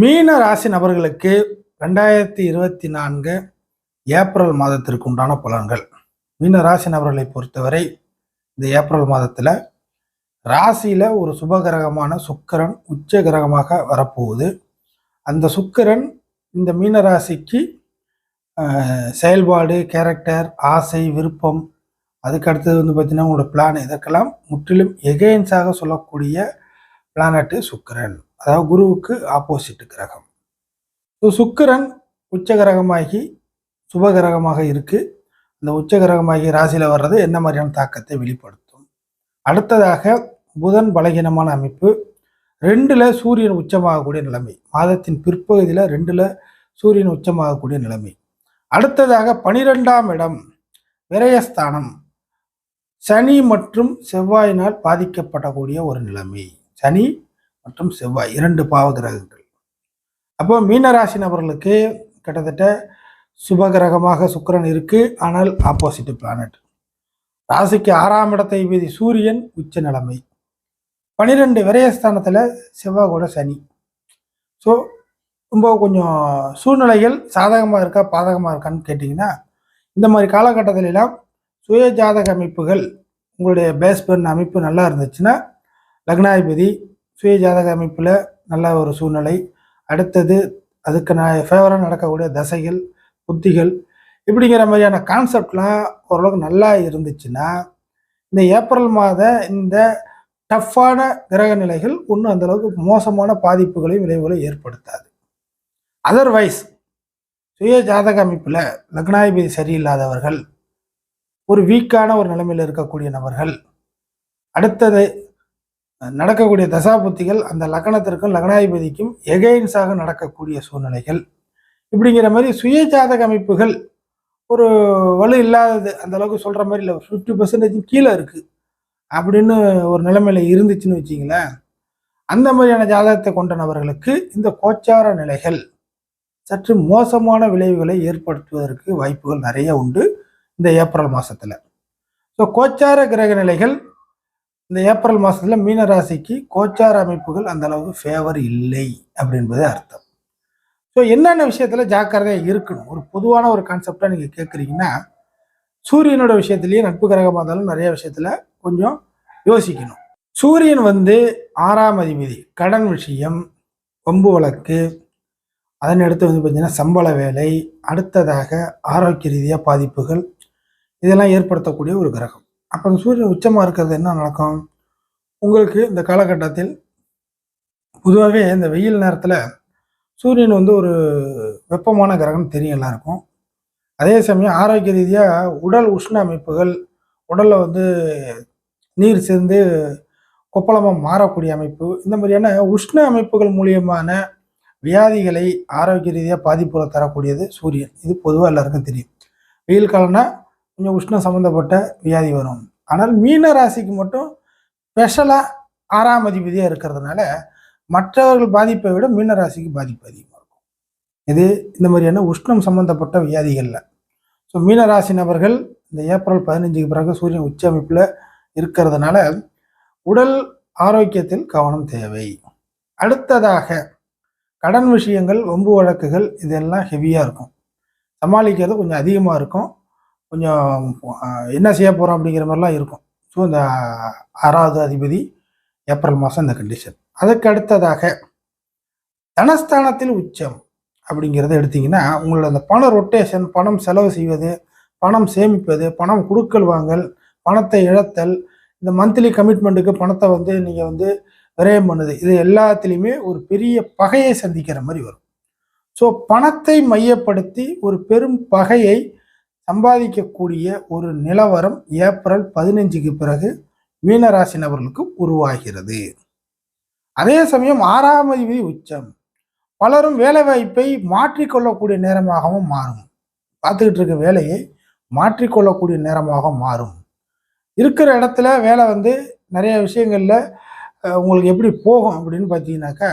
மீன ராசி நபர்களுக்கு ரெண்டாயிரத்தி இருபத்தி நான்கு ஏப்ரல் மாதத்திற்கு உண்டான பலன்கள். மீன ராசி நபர்களை பொறுத்தவரை இந்த ஏப்ரல் மாதத்தில் ராசியில் ஒரு சுபகிரகமான சுக்கரன் உச்ச கிரகமாக வரப்போகுது. அந்த சுக்கரன் இந்த மீன ராசிக்கு செயல்பாடு கேரக்டர் ஆசை விருப்பம் அதுக்கு அடுத்தது வந்து பார்த்திங்கன்னா உங்களோட பிளான் இதற்கெல்லாம் முற்றிலும் எகெயின்ஸாக சொல்லக்கூடிய பிளானட்டு சுக்கிரன். அதாவது குருவுக்கு ஆப்போசிட் கிரகம். ஸோ சுக்கிரன் உச்ச கிரகமாகி சுப கிரகமாக இருக்கு. அந்த உச்ச கிரகமாகி ராசியில் வர்றது என்ன மாதிரியான தாக்கத்தை வெளிப்படுத்தும்? அடுத்ததாக புதன் பலகீனமான அமைப்பு. ரெண்டில் சூரியன் உச்சமாகக்கூடிய நிலைமை. மாதத்தின் பிற்பகுதியில் ரெண்டில் சூரியன் உச்சமாகக்கூடிய நிலைமை. அடுத்ததாக பனிரெண்டாம் இடம் விரயஸ்தானம். சனி மற்றும் செவ்வாயினால் பாதிக்கப்படக்கூடிய ஒரு நிலைமை. சனி மற்றும் செவ்வாய் இரண்டு பாவ கிரகங்கள். அப்போ மீனராசி நபர்களுக்கு கிட்டத்தட்ட சுப கிரகமாக சுக்கிரன் இருக்கு. ஆனால் ஆப்போசிட் பிளானட் ராசிக்கு ஆறாம் இடத்தை வீதி சூரியன் உச்ச நிலைமை. பனிரெண்டு விரயஸ்தானத்தில் செவ்வாய் கூட சனி. ஸோ ரொம்ப கொஞ்சம் சூழ்நிலைகள் சாதகமாக இருக்கா பாதகமாக இருக்கான்னு கேட்டிங்கன்னா இந்த மாதிரி காலகட்டத்திலெல்லாம் சுய ஜாதக அமைப்புகள் உங்களுடைய பேஸ் பண்ண அமைப்பு நல்லா இருந்துச்சுன்னா லக்னாதிபதி சுய ஜாதக அமைப்பில் நல்ல ஒரு சூழ்நிலை. அடுத்தது அதுக்கு நான் ஃபேவராக நடக்கக்கூடிய தசைகள் புத்திகள் இப்படிங்கிற மாதிரியான கான்செப்ட்லாம் ஓரளவுக்கு நல்லா இருந்துச்சுன்னா இந்த ஏப்ரல் மாத இந்த டஃப்பான கிரக நிலைகள் ஒன்றும் அந்தளவுக்கு மோசமான பாதிப்புகளையும் விளைவுகளையும் ஏற்படுத்தாது. அதர்வைஸ் சுய ஜாதக அமைப்பில் லக்னாதிபதி சரியில்லாதவர்கள் ஒரு வீக்கான ஒரு நிலைமையில் இருக்கக்கூடிய நபர்கள் அடுத்தது நடக்கக்கூடிய தசாபுத்திகள் அந்த லக்னத்திற்கும் லக்னாதிபதிக்கும் எகெயின்ஸாக நடக்கக்கூடிய சூழ்நிலைகள். இப்படிங்கிற மாதிரி சுய ஜாதக அமைப்புகள் ஒரு வலு இல்லாதது அந்த அளவுக்கு சொல்ற மாதிரி இல்லை. ஃபிஃப்டி பர்சன்டேஜ் கீழே இருக்கு. அப்படின்னு ஒரு நிலைமையில இருந்துச்சுன்னு வச்சிங்களேன் அந்த மாதிரியான ஜாதகத்தை கொண்ட நபர்களுக்கு இந்த கோச்சார நிலைகள் சற்று மோசமான விளைவுகளை ஏற்படுத்துவதற்கு வாய்ப்புகள் நிறைய உண்டு இந்த ஏப்ரல் மாசத்துல. ஸோ கோச்சார கிரக நிலைகள் இந்த ஏப்ரல் மாதத்தில் மீன ராசிக்கு கோச்சார அமைப்புகள் அந்த அளவுக்கு ஃபேவர் இல்லை அப்படின்பது அர்த்தம். ஸோ என்னென்ன விஷயத்தில் ஜாக்கிரதையாக இருக்கணும்? ஒரு பொதுவான ஒரு கான்செப்டாக நீங்கள் கேட்குறீங்கன்னா சூரியனோட விஷயத்துலேயே நட்பு கிரகமாக இருந்தாலும் நிறைய விஷயத்துல கொஞ்சம் யோசிக்கணும். சூரியன் வந்து ஆறாம் அதிபதி கடன் விஷயம் வம்பு வழக்கு அதன் அடுத்து வந்து பார்த்தீங்கன்னா சம்பள வேலை அடுத்ததாக ஆரோக்கிய ரீதியாக பாதிப்புகள் இதெல்லாம் ஏற்படுத்தக்கூடிய ஒரு கிரகம். அப்போ அந்த சூரியன் உச்சமாக இருக்கிறது என்ன நடக்கும்? உங்களுக்கு இந்த காலகட்டத்தில் பொதுவாகவே இந்த வெயில் நேரத்தில் சூரியன் வந்து ஒரு வெப்பமான கிரகம் தெரியும் எல்லாருக்கும். அதே சமயம் ஆரோக்கிய ரீதியாக உடல் உஷ்ண அமைப்புகள் உடலில் வந்து நீர் சேர்ந்து கொப்பளமாக மாறக்கூடிய அமைப்பு இந்த மாதிரியான உஷ்ண அமைப்புகள் மூலியமான வியாதிகளை ஆரோக்கிய ரீதியாக பாதிப்புகளை தரக்கூடியது சூரியன். இது பொதுவாக எல்லாருக்கும் தெரியும். வெயில் காலம்னா கொஞ்சம் உஷ்ணம் சம்மந்தப்பட்ட வியாதி வரும். ஆனால் மீன ராசிக்கு மட்டும் ஸ்பெஷலாக ஆறாம் அதிபதியாக இருக்கிறதுனால மற்றவர்கள் பாதிப்பை விட மீன ராசிக்கு பாதிப்பு அதிகமாக இருக்கும். இது இந்த மாதிரியான உஷ்ணம் சம்பந்தப்பட்ட வியாதிகளில். ஸோ மீன ராசி நபர்கள் இந்த ஏப்ரல் பதினஞ்சுக்கு பிறகு சூரியன் உச்ச அமைப்பில் இருக்கிறதுனால உடல் ஆரோக்கியத்தில் கவனம் தேவை. அடுத்ததாக கடன் விஷயங்கள் ஒம்பு வழக்குகள் இதெல்லாம் ஹெவியாக இருக்கும். சமாளிக்கிறது கொஞ்சம் அதிகமாக இருக்கும். கொஞ்சம் என்ன செய்ய போகிறோம் அப்படிங்கிற மாதிரிலாம் இருக்கும். ஸோ இந்த ஆறாவது அதிபதி ஏப்ரல் மாதம் இந்த கண்டிஷன் அதுக்கு அடுத்ததாக தனஸ்தானத்தில் உச்சம் அப்படிங்கிறத எடுத்திங்கன்னா உங்களோட அந்த பண ரொட்டேஷன் பணம் செலவு செய்வது பணம் சேமிப்பது பணம் கொடுக்கல் வாங்கல் பணத்தை இழத்தல் இந்த மந்த்லி கமிட்மெண்ட்டுக்கு பணத்தை வந்து நீங்கள் வந்து விரயம் பண்ணுது இது எல்லாத்துலேயுமே ஒரு பெரிய பகையை சந்திக்கிற மாதிரி வரும். ஸோ பணத்தை மையப்படுத்தி ஒரு பெரும் பகையை சம்பாதிக்கக்கூடிய ஒரு நிலவரம் ஏப்ரல் பதினஞ்சுக்கு பிறகு மீனராசி நபர்களுக்கு உருவாகிறது. அதே சமயம் ஆறாம் அதிபதி உச்சம். பலரும் வேலைவாய்ப்பை மாற்றிக்கொள்ளக்கூடிய நேரமாகவும் மாறும். பார்த்துக்கிட்டு இருக்க வேலையை மாற்றிக்கொள்ளக்கூடிய நேரமாக மாறும். இருக்கிற இடத்துல வேலை வந்து நிறைய விஷயங்களில் உங்களுக்கு எப்படி போகும் அப்படின்னு பார்த்தீங்கன்னாக்கா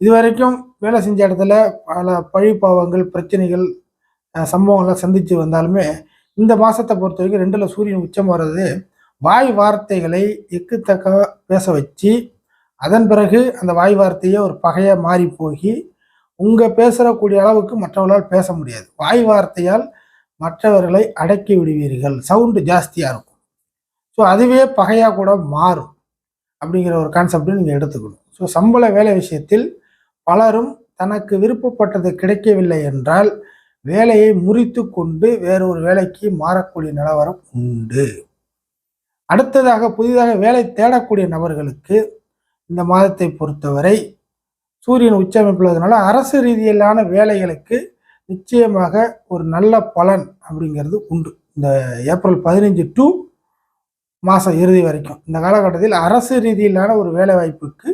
இது வரைக்கும் வேலை செஞ்ச இடத்துல பல பழிப்பாவங்கள் பிரச்சனைகள் சம்பவங்கள்லாம் சந்தித்து வந்தாலுமே இந்த மாதத்தை பொறுத்த வரைக்கும் ரெண்டில் சூரியன் உச்சம் வர்றது வாய் வார்த்தைகளை எக்குத்தக்க பேச வச்சு அதன் பிறகு அந்த வாய் வார்த்தையே ஒரு பகையாக மாறி போய் உங்கள் பேசுகிறக்கூடிய அளவுக்கு மற்றவர்களால் பேச முடியாது. வாய் வார்த்தையால் மற்றவர்களை அடக்கி விடுவீர்கள். சவுண்டு ஜாஸ்தியாக இருக்கும். ஸோ அதுவே பகையாக கூட மாறும் அப்படிங்கிற ஒரு கான்செப்டை நீங்கள் எடுத்துக்கணும். ஸோ சம்பள வேலை விஷயத்தில் பலரும் தனக்கு விருப்பப்பட்டது கிடைக்கவில்லை என்றால் வேலையை முறித்து கொண்டு வேறொரு வேலைக்கு மாறக்கூடிய நிலவரம் உண்டு. அடுத்ததாக புதிதாக வேலை தேடக்கூடிய நபர்களுக்கு இந்த மாதத்தை பொறுத்தவரை சூரியன் உச்சமைப்புள்ளதுனால அரசு ரீதியிலான வேலைகளுக்கு நிச்சயமாக ஒரு நல்ல பலன் அப்படிங்கிறது உண்டு. இந்த ஏப்ரல் பதினஞ்சு டு மாதம் இறுதி வரைக்கும். இந்த காலகட்டத்தில் அரசு ரீதியிலான ஒரு வேலை வாய்ப்புக்கு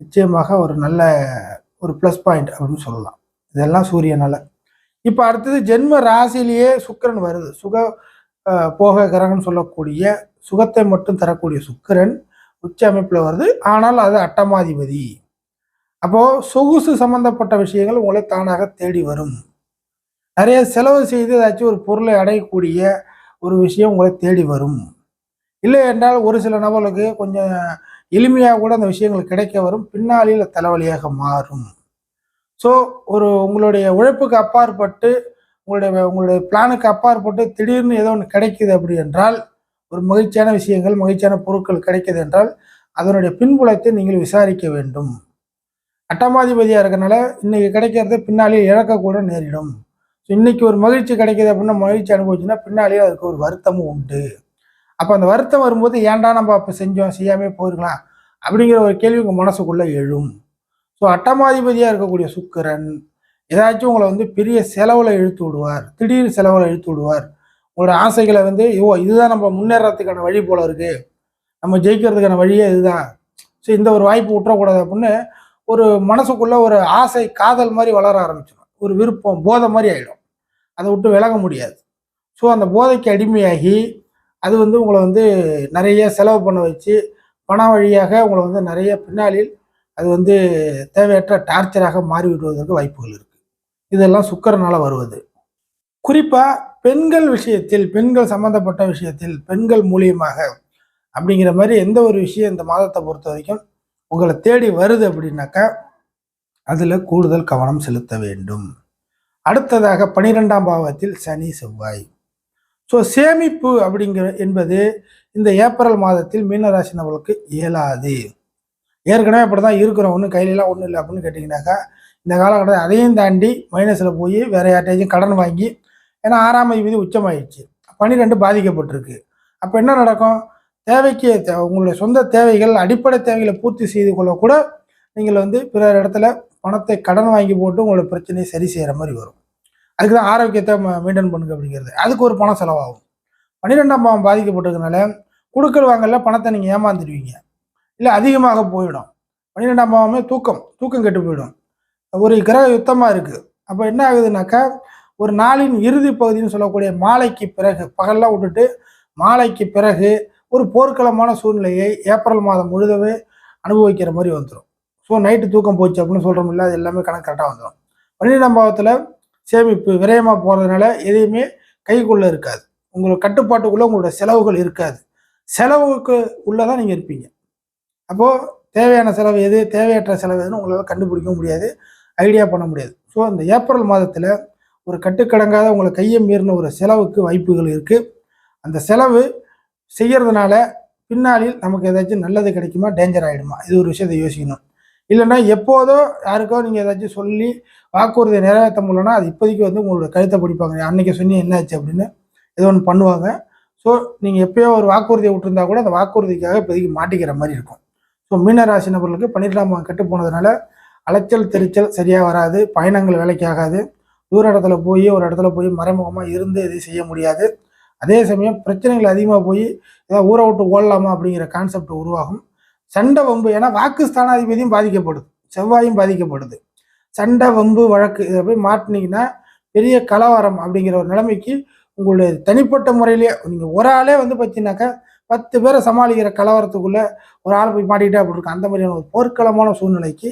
நிச்சயமாக ஒரு நல்ல ஒரு ப்ளஸ் பாயிண்ட் அப்படின்னு சொல்லலாம். இதெல்லாம் சூரியனால். இப்போ அடுத்தது ஜென்ம ராசிலேயே சுக்கிரன் வருது. சுக போக கிரகம்னு சொல்லக்கூடிய சுகத்தை மட்டும் தரக்கூடிய சுக்கிரன் உச்ச அமைப்பில் வருது. ஆனால் அது அட்டமாதிபதி. அப்போது சொகுசு சம்பந்தப்பட்ட விஷயங்கள் உங்களை தானாக தேடி வரும். நிறைய செலவு செய்து ஏதாச்சும் ஒரு பொருளை அடையக்கூடிய ஒரு விஷயம் உங்களை தேடி வரும். இல்லை என்றால் ஒரு சில நபர்களுக்கு கொஞ்சம் எளிமையாக கூட அந்த விஷயங்கள் கிடைக்க வரும். பின்னாளில் தலைவலியாக மாறும். ஸோ ஒரு உங்களுடைய உழைப்புக்கு அப்பாற்பட்டு உங்களுடைய உங்களுடைய பிளானுக்கு அப்பாற்பட்டு திடீர்னு ஏதோ ஒன்று கிடைக்குது அப்படி என்றால் ஒரு மகிழ்ச்சியான விஷயங்கள் மகிழ்ச்சியான பொருட்கள் கிடைக்குது என்றால் அதனுடைய பின்புலத்தை நீங்கள் விசாரிக்க வேண்டும். அட்டமாதிபதியாக இருக்கனால இன்னைக்கு கிடைக்கிறது பின்னாலே இழக்கக்கூட நேரிடும். ஸோ இன்னைக்கு ஒரு மகிழ்ச்சி கிடைக்குது அப்படின்னா மகிழ்ச்சி அனுபவிச்சுன்னா பின்னாலேயே அதுக்கு ஒரு வருத்தமும் உண்டு. அப்போ அந்த வருத்தம் வரும்போது ஏன்டா நம்ம அப்போ செஞ்சோம்? செய்யாமே போயிருக்கலாம். அப்படிங்கிற ஒரு கேள்வி உங்கள் மனசுக்குள்ளே எழும். ஸோ அட்டமாதிபதியாக இருக்கக்கூடிய சுக்கரன் ஏதாச்சும் உங்களை வந்து பெரிய செலவில் இழுத்து விடுவார். திடீர் செலவில் இழுத்து விடுவார். உங்களோட ஆசைகளை வந்து ஓ இதுதான் நம்ம முன்னேறத்துக்கான வழி போல இருக்கு. நம்ம ஜெயிக்கிறதுக்கான வழியே இதுதான். ஸோ இந்த ஒரு வாய்ப்பு விட்டுறக்கூடாது அப்படின்னு ஒரு மனசுக்குள்ளே ஒரு ஆசை காதல் மாதிரி வளர ஆரம்பிச்சிடும். ஒரு விருப்பம் போதை மாதிரி ஆகிடும் அதை விட்டு விலக முடியாது. ஸோ அந்த போதைக்கு அடிமையாகி அது வந்து உங்களை வந்து நிறைய செலவு பண்ண வச்சு பண வழியாக உங்களை வந்து நிறைய பின்னாளில் அது வந்து தேவையற்ற டார்ச்சராக மாறிவிடுவதற்கு வாய்ப்புகள் இருக்குது இதெல்லாம் சுக்கரனால் வருவது. குறிப்பாக பெண்கள் விஷயத்தில் பெண்கள் சம்பந்தப்பட்ட விஷயத்தில் பெண்கள் மூலியமாக அப்படிங்கிற மாதிரி எந்த ஒரு விஷயம் இந்த மாதத்தை பொறுத்த வரைக்கும் உங்களை தேடி வருது அப்படின்னாக்கா அதில் கூடுதல் கவனம் செலுத்த வேண்டும். அடுத்ததாக பனிரெண்டாம் பாவத்தில் சனி செவ்வாய். ஸோ சேமிப்பு அப்படிங்கிற என்பது இந்த ஏப்ரல் மாதத்தில் மீனராசினவர்களுக்கு இயலாது. ஏற்கனவே அப்படி தான் இருக்கிறோம். ஒன்றும் கையிலலாம் ஒன்றும் இல்லை அப்படின்னு கேட்டிங்கனாக்கா இந்த காலகட்டத்தில் அதையும் தாண்டி மைனஸில் போய் வேற யார்ட்டையும் கடன் வாங்கி ஏன்னா ஆறாம் விதி உச்சமாயிடுச்சு. பன்னிரெண்டு பாதிக்கப்பட்டிருக்கு. அப்போ என்ன நடக்கும்? தேவைக்கு உங்களுடைய சொந்த தேவைகள் அடிப்படை தேவைகளை பூர்த்தி செய்து கொள்ள கூட நீங்கள் வந்து பிற இடத்துல பணத்தை கடன் வாங்கி போட்டு உங்களோட பிரச்சனையை சரி செய்கிற மாதிரி வரும். அதுக்கு தான் ஆரோக்கியத்தை மெயின்டைன் பண்ணுங்க அப்படிங்கிறது. அதுக்கு ஒரு பணம் செலவாகும். பன்னிரெண்டாம் பாவம் பாதிக்கப்பட்டிருக்கனால குடுக்கல் வாங்கல பணத்தை நீங்கள் ஏமாந்துடுவீங்க. இல்லை அதிகமாக போயிடும். பன்னிரெண்டாம் பாவமே தூக்கம் தூக்கம் கெட்டு போயிடும். ஒரு கிரக யுத்தமாக இருக்குது அப்போ என்ன ஆகுதுனாக்கா ஒரு நாளின் இறுதி பகுதின்னு சொல்லக்கூடிய மாலைக்கு பிறகு பகல்லாம் விட்டுட்டு மாலைக்கு பிறகு ஒரு போர்க்களமான சூழ்நிலையை ஏப்ரல் மாதம் முழுதவே அனுபவிக்கிற மாதிரி வந்துடும் ஸோ நைட்டு தூக்கம் போச்சு அப்படின்னு சொல்கிறோம்ல அது எல்லாமே கணக்கு கரெக்டாக வந்துடும் பன்னிரெண்டாம் பாவத்தில் சேமிப்பு விரயமாக போகிறதுனால எதையுமே கைக்குள்ளே இருக்காது. உங்களோட கட்டுப்பாட்டுக்குள்ளே உங்களோட செலவுகள் இருக்காது. செலவுக்கு உள்ளே தான் நீங்கள் இருப்பீங்க. அப்போது தேவையான செலவு எது தேவையற்ற செலவு எதுன்னு உங்களால் கண்டுபிடிக்க முடியாது ஐடியா பண்ண முடியாது. ஸோ அந்த ஏப்ரல் மாதத்தில் ஒரு கட்டுக்கடங்காத உங்களை கையை மீறின ஒரு செலவுக்கு வாய்ப்புகள் இருக்குது அந்த செலவு செய்கிறதுனால பின்னாளில் நமக்கு ஏதாச்சும் நல்லது கிடைக்குமா டேஞ்சர் ஆகிடுமா இது ஒரு விஷயத்தை யோசிக்கணும். இல்லைன்னா எப்போதோ யாருக்கோ நீங்கள் ஏதாச்சும் சொல்லி வாக்குறுதியை நிறைவேற்ற முடியலன்னா அது இப்போதைக்கு வந்து உங்களோட கழுத்தை பிடிப்பாங்க. அன்றைக்கி சொன்னி என்னாச்சு அப்படின்னு ஏதோ ஒன்று பண்ணுவாங்க. ஸோ நீங்கள் எப்போயோ ஒரு வாக்குறுதியை விட்டுருந்தா கூட அந்த வாக்குறுதிக்காக இப்போதைக்கு மாட்டிக்கிற மாதிரி இருக்கும். ஸோ மீனராசி நபர்களுக்கு பன்னிரெண்டாம் பாவம் கெட்டு போனதுனால அலைச்சல் தெரிச்சல் சரியாக வராது பயணங்கள் வேலைக்கு ஆகாது தூர இடத்துல போய் ஒரு இடத்துல போய் மறைமுகமாக இருந்து எதுவும் செய்ய முடியாது. அதே சமயம் பிரச்சனைகள் அதிகமாக போய் ஏதாவது ஊரை விட்டு ஓடலாமா அப்படிங்கிற கான்செப்ட் உருவாகும். சண்டை வம்பு ஏன்னா வாக்கு ஸ்தானாதிபதியும் பாதிக்கப்படுது. செவ்வாயும் பாதிக்கப்படுது. சண்டை வம்பு வழக்கு இதை போய் மாட்டினீங்கன்னா பெரிய கலவரம் அப்படிங்கிற ஒரு நிலைமைக்கு உங்களுடைய தனிப்பட்ட முறையிலேயே நீங்கள் ஒரு ஆளே வந்து பார்த்தீங்கன்னாக்கா பத்து பேரை சமாளிக்கிற கலவரத்துக்குள்ளே ஒரு ஆள் போய் மாட்டிக்கிட்டே அப்படி இருக்கும்? அந்த மாதிரியான ஒரு போர்க்களமான சூழ்நிலைக்கு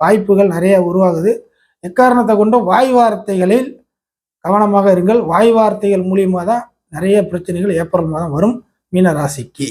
வாய்ப்புகள் நிறைய உருவாகுது. எக்காரணத்தை கொண்டும் வாய் வார்த்தைகளில் கவனமாக இருங்கள். வாய் வார்த்தைகள் மூலியமாக தான் நிறைய பிரச்சனைகள் ஏப்ரல் மாதம் வரும் மீன ராசிக்கு